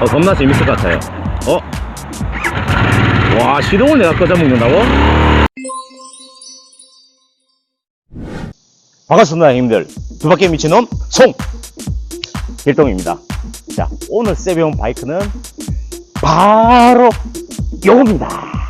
어, 겁나 재밌을 것 같아요. 어? 와, 시동을 내가 끄자 먹는다고? 반갑습니다, 형님들. 두 바퀴 미친놈, 송! 길동입니다. 자, 오늘 세배운 바이크는 바로 요겁니다.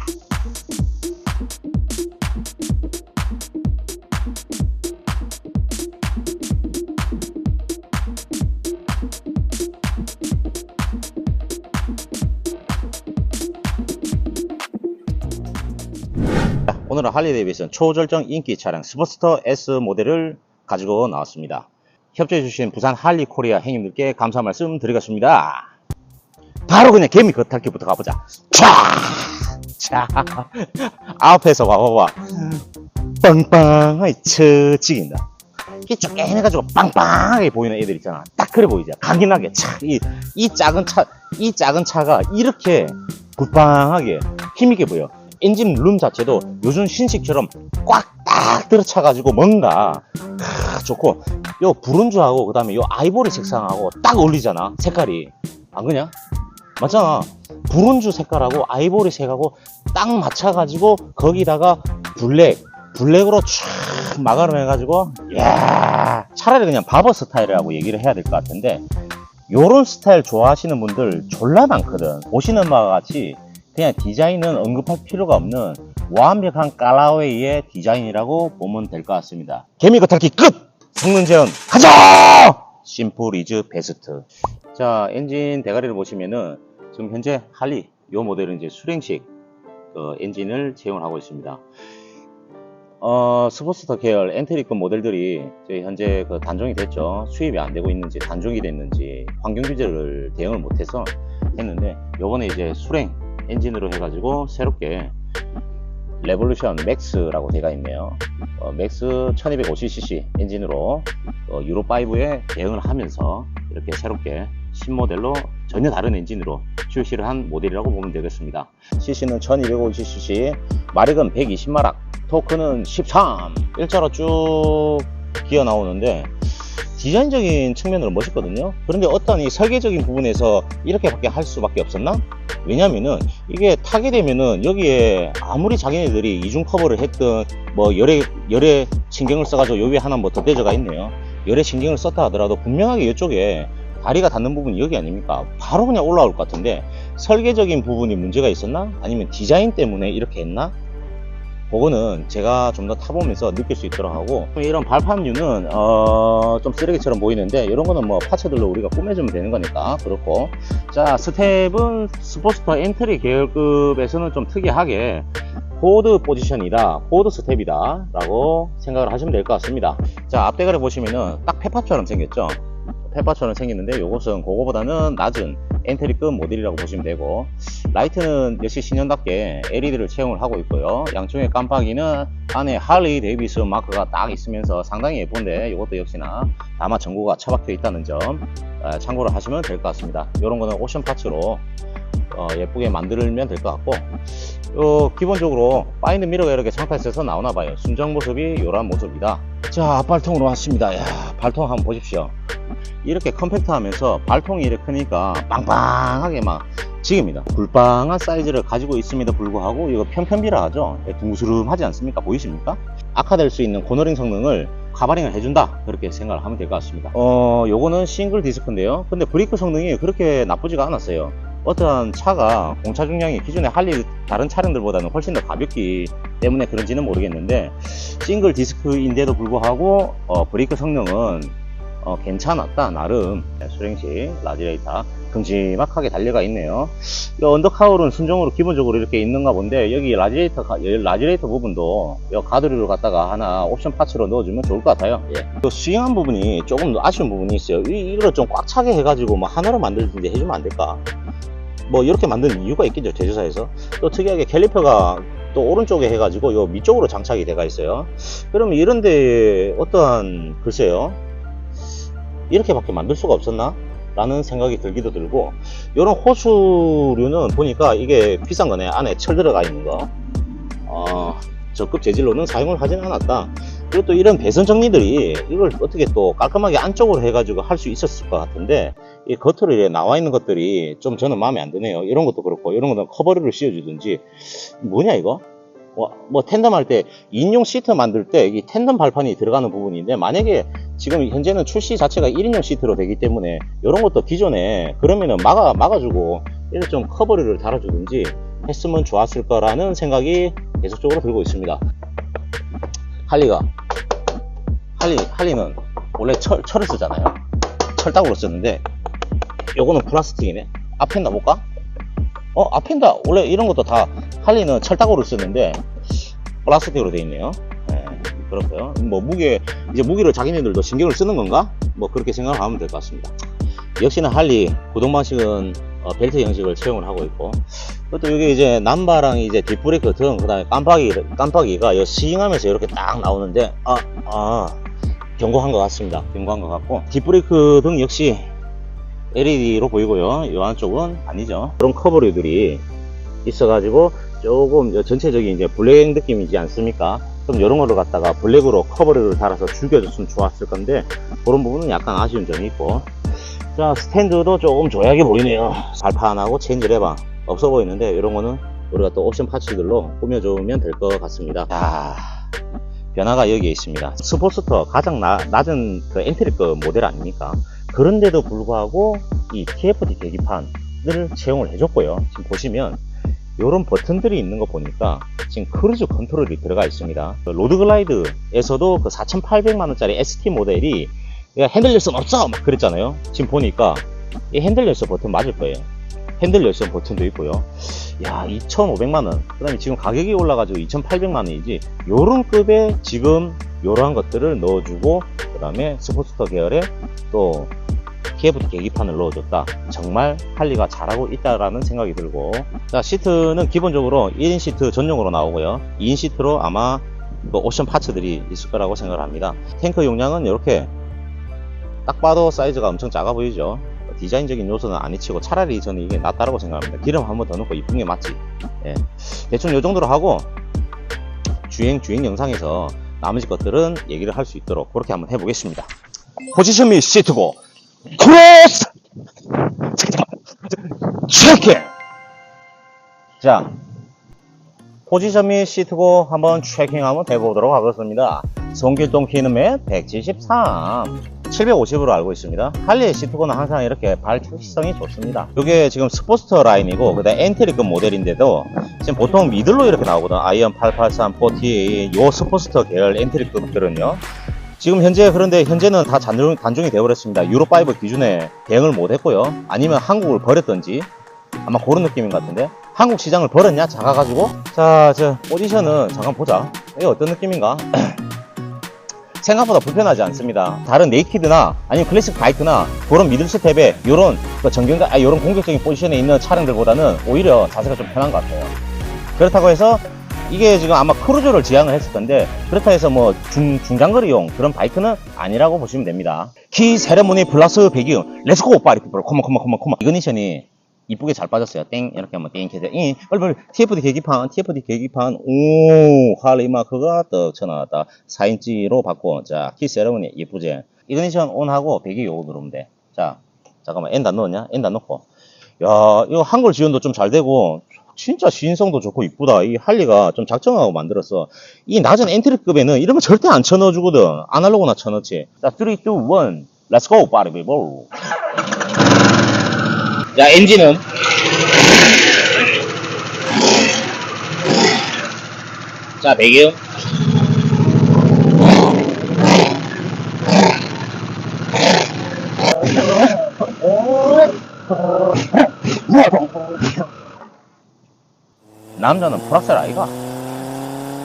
오늘은 할리 데이비슨 초절정 인기 차량 스포스터 S 모델을 가지고 나왔습니다. 협조해주신 부산 할리 코리아 행님들께 감사 말씀 드리겠습니다. 바로 그냥 개미 겉핥기부터 가보자. 촤! 자, 앞에서 봐봐봐. 빵빵하게 쳐지긴다. 이게 쪼개해가지고 빵빵하게 보이는 애들 있잖아. 딱 그래 보이죠. 강인하게. 차, 이, 이 작은 차, 이 작은 차가 이렇게 굿빵하게 힘있게 보여. 엔진 룸 자체도 요즘 신식처럼 꽉 딱 들어차가지고 뭔가 크, 좋고 요 브론즈하고 그 다음에 요 아이보리 색상하고 딱 어울리잖아 색깔이. 안 그냐? 맞잖아. 브론즈 색깔하고 아이보리 색하고 딱 맞춰가지고 거기다가 블랙 블랙으로 촥 마감을 해가지고 야 차라리 그냥 바버 스타일이라고 얘기를 해야 될 것 같은데 요런 스타일 좋아하시는 분들 졸라 많거든. 보시는 바와 같이 그냥 디자인은 언급할 필요가 없는 완벽한 깔라웨이의 디자인이라고 보면 될 것 같습니다. 개미 겉핥기 끝! 성능 제한 가자! 심플 이즈 베스트. 자, 엔진 대가리를 보시면은 지금 현재 할리 요 모델은 이제 수랭식 그 엔진을 채용을 하고 있습니다. 어, 스포츠터 계열 엔트리급 모델들이 현재 그 단종이 됐죠. 수입이 안 되고 있는지 단종이 됐는지 환경 규제를 대응을 못해서 했는데 요번에 이제 수랭 엔진으로 해가지고 새롭게 레볼루션 맥스라고 되어 있네요. 어, 맥스 1250cc 엔진으로 어, 유로5에 대응을 하면서 이렇게 새롭게 신모델로 전혀 다른 엔진으로 출시를 한 모델이라고 보면 되겠습니다. cc는 1250cc, 마력은 120마력, 토크는 13, 일자로 쭉 기어 나오는데 디자인적인 측면으로 멋있거든요. 그런데 어떤 이 설계적인 부분에서 이렇게밖에 할 수밖에 없었나? 왜냐면은 이게 타게 되면은 여기에 아무리 자기네들이 이중 커버를 했던 뭐 열에 열에 신경을 써가지고 여기 하나 뭐 덧대져가 있네요. 열에 신경을 썼다 하더라도 분명하게 이쪽에 다리가 닿는 부분이 여기 아닙니까? 바로 그냥 올라올 것 같은데 설계적인 부분이 문제가 있었나? 아니면 디자인 때문에 이렇게 했나? 그거는 제가 좀 더 타보면서 느낄 수 있도록 하고 이런 발판류는 어, 좀 쓰레기처럼 보이는데 이런 거는 뭐 파츠들로 우리가 꾸며주면 되는 거니까 그렇고. 자 스텝은 스포츠터 엔트리 계열급에서는 좀 특이하게 포드 포지션이다 포드 스텝이다 라고 생각을 하시면 될 것 같습니다. 자 앞대가리 보시면은 딱 페파처럼 생겼죠? 페파처럼 생겼는데 이것은 그거보다는 낮은 엔트리급 모델이라고 보시면 되고 라이트는 역시 신형답게 LED를 채용을 하고 있고요. 양쪽에 깜빡이는 안에 할리 데이비슨 마크가 딱 있으면서 상당히 예쁜데 이것도 역시나 다마 전구가 처박혀 있다는 점 어, 참고를 하시면 될 것 같습니다. 이런 거는 옵션 파츠로 어, 예쁘게 만들면 될 것 같고 요 기본적으로 파인드 미러가 이렇게 장타에서 나오나 봐요. 순정 모습이 이런 모습이다. 자 발통으로 왔습니다. 야 발통 한번 보십시오 이렇게 컴팩트 하면서 발통이 이렇게 크니까 빵빵하게 막 지깁니다. 굴빵한 사이즈를 가지고 있음에도 불구하고 이거 편편비라 하죠? 예, 둥스름하지 않습니까? 보이십니까? 악화될 수 있는 코너링 성능을 카바링을 해준다. 그렇게 생각을 하면 될 것 같습니다. 어 요거는 싱글 디스크인데요. 근데 브레이크 성능이 그렇게 나쁘지가 않았어요. 어떠한 차가 공차 중량이 기존의 할리 다른 차량들보다는 훨씬 더 가볍기 때문에 그런지는 모르겠는데 싱글 디스크인데도 불구하고 어, 브레이크 성능은 어, 괜찮았다 나름. 네, 수랭식 라지레이터. 큼지막하게 달려가 있네요. 이 언더카울은 순정으로 기본적으로 이렇게 있는가 본데 여기 여- 라지레이터 부분도 이 가드류를 갖다가 하나 옵션 파츠로 넣어주면 좋을 것 같아요. 예. 이 스윙한 부분이 조금 아쉬운 부분이 있어요. 이, 이걸 좀 꽉 차게 해가지고 뭐 하나로 만들든지 해주면 안 될까? 뭐 이렇게 만든 이유가 있겠죠 제조사에서. 또 특이하게 캘리퍼가 또 오른쪽에 해가지고 요 밑쪽으로 장착이 돼가 있어요. 그러면 이런데 어떠한 글쎄요 이렇게밖에 만들 수가 없었나? 라는 생각이 들기도 들고 이런 호수류는 보니까 이게 비싼 거네. 안에 철 들어가 있는 거. 어, 저급 재질로는 사용을 하진 않았다. 그리고 또 이런 배선 정리들이 이걸 어떻게 또 깔끔하게 안쪽으로 해가지고 할 수 있었을 것 같은데 이 겉으로 나와 있는 것들이 좀 저는 마음에 안 드네요. 이런 것도 그렇고 이런 거는 커버를 씌워주든지. 뭐냐 이거? 뭐, 뭐 텐덤 할 때 인용 시트 만들 때 이 텐덤 발판이 들어가는 부분인데 만약에 지금 현재는 출시 자체가 1인용 시트로 되기 때문에 이런 것도 기존에 그러면은 막아 막아주고 이렇게 좀 커버를 달아주든지 했으면 좋았을 거라는 생각이 계속적으로 들고 있습니다. 할리가 할리 할리는 원래 철 철을 쓰잖아요. 철따구로 썼는데 요거는 플라스틱이네. 앞엔다 볼까? 어 앞엔다 원래 이런 것도 다 할리는 철따구로 쓰는데 플라스틱으로 돼 있네요. 네, 그렇고요. 뭐 무게 이제 무게를 자기네들도 신경을 쓰는 건가? 뭐 그렇게 생각하면 될 것 같습니다. 역시나 할리 구동 방식은 어, 벨트 형식을 채용을 하고 있고 또 이게 이제 남바랑 이제 뒷브레이크 등 그다음에 깜빡이 깜빡이가 이 스윙하면서 이렇게 딱 나오는데 아 아, 경고한 것 같습니다. 경고한 것 같고 뒷브레이크 등 역시 LED로 보이고요. 이 안쪽은 아니죠. 그런 커버류들이 있어가지고 조금 전체적인 이제 블랙 느낌이지 않습니까? 좀 이런 거를 갖다가 블랙으로 커버를 달아서 죽여줬으면 좋았을 건데 그런 부분은 약간 아쉬운 점이 있고 자 스탠드도 조금 조약해 보이네요 발판하고 체인지 레바 없어 보이는데 이런 거는 우리가 또 옵션 파츠들로 꾸며주면 될 것 같습니다 자 변화가 여기에 있습니다 스포스터 가장 나- 낮은 그 엔트리급 모델 아닙니까 그런데도 불구하고 이 TFT 계기판을 채용을 해줬고요 지금 보시면 이런 버튼들이 있는 거 보니까 지금 크루즈 컨트롤이 들어가 있습니다. 그 로드글라이드에서도 그 4,800만원짜리 ST 모델이 야, 핸들 열선 없어! 막 그랬잖아요. 지금 보니까 이 핸들 열선 버튼 맞을 거예요. 핸들 열선 버튼도 있고요. 야, 2,500만원. 그 다음에 지금 가격이 올라가지고 2,800만원이지. 요런 급의 지금 요러한 것들을 넣어주고, 그 다음에 스포츠터 계열의 또 TFT 계기판을 넣어줬다. 정말 할리가 잘하고 있다라는 생각이 들고. 자, 시트는 기본적으로 1인 시트 전용으로 나오고요. 2인 시트로 아마 그 옵션 파츠들이 있을 거라고 생각을 합니다. 탱크 용량은 이렇게 딱 봐도 사이즈가 엄청 작아 보이죠. 디자인적인 요소는 안 해치고 차라리 저는 이게 낫다라고 생각합니다. 기름 한 번 더 넣고 이쁜 게 맞지. 예. 대충 요 정도로 하고 주행 주행 영상에서 나머지 것들은 얘기를 할 수 있도록 그렇게 한번 해보겠습니다. 포지션 및 시트고 크로스 체크 자 포지션 및 시트고 한번 체킹 한번 해보도록 하겠습니다. 송길동 키는몇 173 750으로 알고 있습니다. 할리의 시트고는 항상 이렇게 발 착시성이 좋습니다. 이게 지금 스포스터 라인이고 그다음 엔트리급 모델인데도 지금 보통 미들로 이렇게 나오거든. 아이언 883, 48, 요 스포스터 계열 엔트리급들은요 지금 현재 그런데 현재는 다 단종, 단종이 되어버렸습니다. 유로5 기준에 대응을 못했고요. 아니면 한국을 버렸던지 아마 그런 느낌인 것 같은데 한국 시장을 버렸냐 작아가지고 자 저 포지션은 잠깐 보자 이게 어떤 느낌인가 생각보다 불편하지 않습니다. 다른 네이키드나 아니면 클래식 바이크나 그런 미들 스텝에 이런 전경가 아, 이런 공격적인 포지션에 있는 차량들보다는 오히려 자세가 좀 편한 것 같아요. 그렇다고 해서 이게 지금 아마 크루저를 지향을 했을 건데 그렇다 해서 뭐 중, 중장거리용 그런 바이크는 아니라고 보시면 됩니다. 키 세레모니 플러스 배기음 렛츠고 파리. 피플 컴온 컴온 컴온 컴온. 이그니션이 이쁘게 잘 빠졌어요. 땡 이렇게 하면 땡 해서. 이 빨리빨리. TFT 계기판 TFT 계기판. 오 할리 마크가 떡 쳐나왔다. 4인치로 바꿔 자키 세레모니 이쁘지? 이그니션 온하고 배기 요거 누르면 돼자 잠깐만. 엔다 넣었냐? 엔다 넣고. 야 이거 한글 지원도 좀 잘 되고 진짜 시인성도 좋고 이쁘다. 이 할리가 좀 작정하고 만들었어. 이 낮은 엔트리급에는 이런 거 절대 안 쳐넣어주거든. 아날로그나 쳐넣지. 자, 3, 2, 1, let's go, 빠르비보. 자, 엔진은. 자, 배기음. 남자는 불악살 아이가?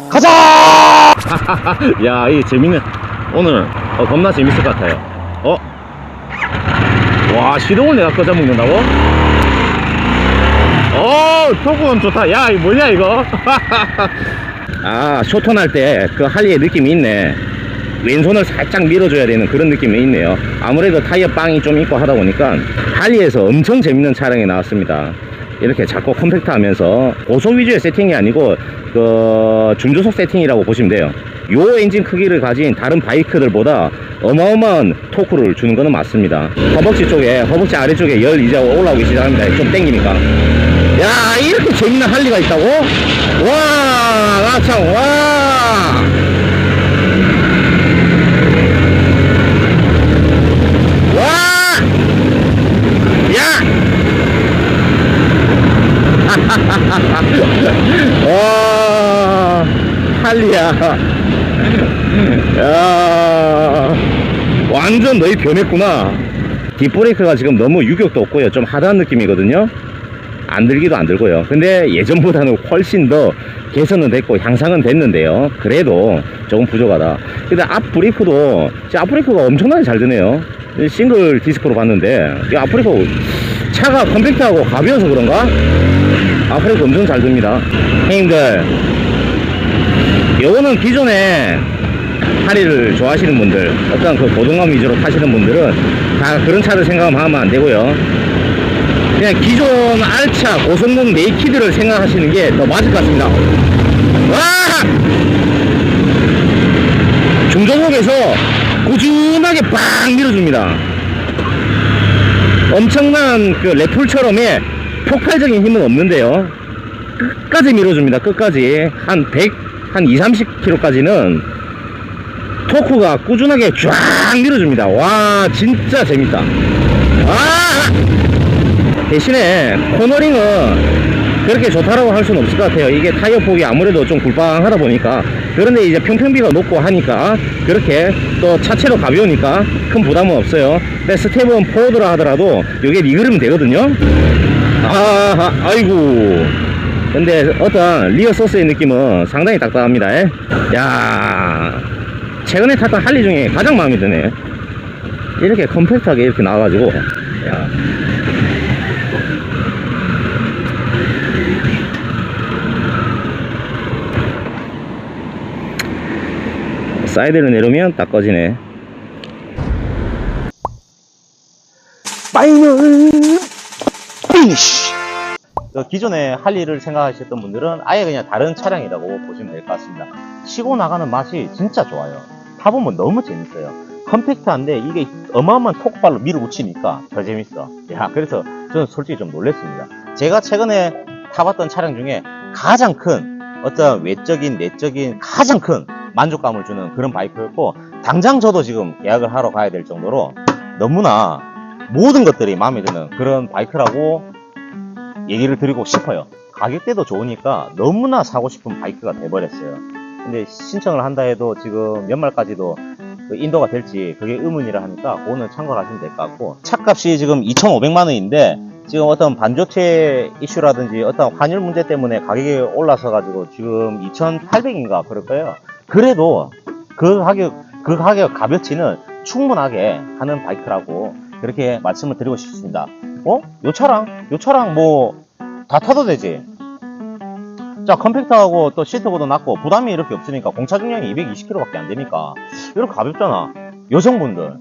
가자! 야, 이 재밌네. 오늘 어, 겁나 재밌을 것 같아요. 어? 와, 시동을 내가 끄자 먹는다고? 어, 조금 좋다. 야, 이거 뭐냐, 이거? 아, 쇼톤할 때 그 할리의 느낌이 있네. 왼손을 살짝 밀어줘야 되는 그런 느낌이 있네요. 아무래도 타이어 빵이 좀 있고 하다 보니까 할리에서 엄청 재밌는 차량이 나왔습니다. 이렇게 작고 컴팩트 하면서 고속 위주의 세팅이 아니고 그 중조속 세팅이라고 보시면 돼요. 요 엔진 크기를 가진 다른 바이크들보다 어마어마한 토크를 주는 거는 맞습니다. 허벅지 쪽에, 허벅지 아래쪽에 열 이제 올라오기 시작합니다. 좀 땡기니까. 야, 이렇게 재밌는 할리가 있다고? 와, 나 참, 와! 와! 야! 와, 할리야. 야, 완전 너희 변했구나. 뒷브레이크가 지금 너무 유격도 없고요. 좀 하드한 느낌이거든요. 안 들기도 안 들고요. 근데 예전보다는 훨씬 더 개선은 됐고 향상은 됐는데요. 그래도 조금 부족하다. 근데 앞 브레이크도 앞 브레이크가 엄청나게 잘 드네요. 싱글 디스크로 봤는데 이 앞 브레이크 차가 컴팩트하고 가벼워서 그런가? 앞 브레이크 엄청 잘 듭니다. 형님들 요거는 기존에 하리를 좋아하시는 분들 어떤 그 고동감 위주로 타시는 분들은 다 그런 차를 생각하면 안 되고요. 그냥 기존 알차 고성능 네이키드를 생각하시는 게 더 맞을 것 같습니다. 와! 중저곡에서 꾸준하게 빵 밀어줍니다. 엄청난 그 레풀처럼의 폭발적인 힘은 없는데요. 끝까지 밀어줍니다. 끝까지. 한 100, 한 2, 30km까지는 토크가 꾸준하게 쫙 밀어줍니다. 와, 진짜 재밌다. 와! 대신에 코너링은 그렇게 좋다라고 할 수는 없을 것 같아요. 이게 타이어 폭이 아무래도 좀 굴빵하다 보니까 그런데 이제 평평비가 높고 하니까 그렇게 또 차체로 가벼우니까 큰 부담은 없어요. 근데 스텝은 포워드라 하더라도 이게 리그르면 되거든요. 아, 아이고. 근데 어떤 리어 소스의 느낌은 상당히 딱딱합니다. 에? 야, 최근에 탔던 할리 중에 가장 마음에 드네. 이렇게 컴팩트하게 이렇게 나와가지고, 야. 사이드를 내려면 딱 꺼지네. 파이널! 기존에 할리를 생각하셨던 분들은 아예 그냥 다른 차량이라고 보시면 될 것 같습니다. 치고 나가는 맛이 진짜 좋아요. 타보면 너무 재밌어요. 컴팩트한데 이게 어마어마한 톡발로 밀어붙이니까 더 재밌어. 야, 그래서 저는 솔직히 좀 놀랐습니다. 제가 최근에 타봤던 차량 중에 가장 큰 어떤 외적인, 내적인 가장 큰 만족감을 주는 그런 바이크였고, 당장 저도 지금 예약을 하러 가야 될 정도로 너무나 모든 것들이 마음에 드는 그런 바이크라고 얘기를 드리고 싶어요. 가격대도 좋으니까 너무나 사고 싶은 바이크가 돼버렸어요. 근데 신청을 한다 해도 지금 연말까지도 그 인도가 될지 그게 의문이라 하니까 그거는 참고를 하시면 될 것 같고 차값이 지금 2,500만 원인데 지금 어떤 반도체 이슈라든지 어떤 환율 문제 때문에 가격이 올라서 가지고 지금 2,800인가 그럴 거예요. 그래도 그 가격 그 가격 값어치는 충분하게 하는 바이크라고 그렇게 말씀을 드리고 싶습니다. 어? 요 차랑 요 차랑 뭐 다 타도 되지. 자 컴팩트하고 또 시트보도 낮고 부담이 이렇게 없으니까 공차 중량이 220kg밖에 안 되니까 이렇게 가볍잖아. 여성분들.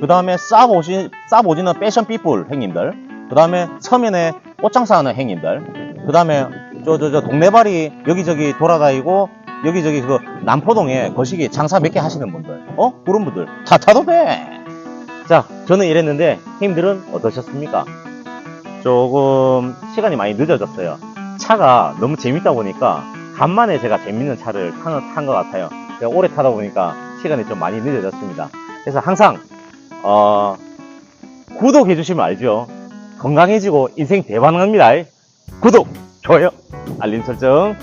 그 다음에 싹 오시 싹 오지는 패션 피플 행님들. 그 다음에 서면에 꽃장사하는 행님들. 그 다음에 저 저 저 동네발이 여기저기 돌아다니고 여기저기 그 남포동에 거시기 장사 몇 개 하시는 분들. 어? 그런 분들 다 타도 돼. 자, 저는 이랬는데 형님들은 어떠셨습니까? 조금 시간이 많이 늦어졌어요. 차가 너무 재밌다 보니까 간만에 제가 재밌는 차를 탄 것 같아요. 제가 오래 타다 보니까 시간이 좀 많이 늦어졌습니다. 그래서 항상 어, 구독해 주시면 알죠. 건강해지고 인생 대박납니다. 구독, 좋아요, 알림 설정